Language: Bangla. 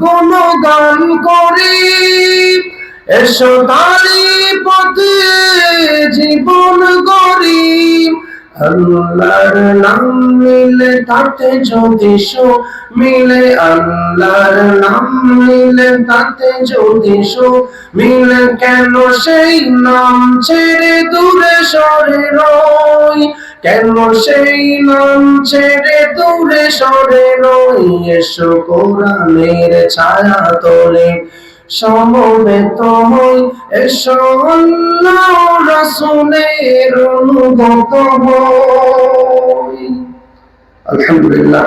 গুণগান করি এসো তারি পথে, জীবন করি আল্লাহর নাম মিলে তাতে যদি মিলে আল্লাহর নাম মিলে তাতে যদি মিলে কেন সেই নাম ছেড়ে দূরে সরে রই কেন সেই নাম ছেড়ে দূরে সরে রই এসো কোরআনের ছায়া তোলে। আলহামদুলিল্লাহ।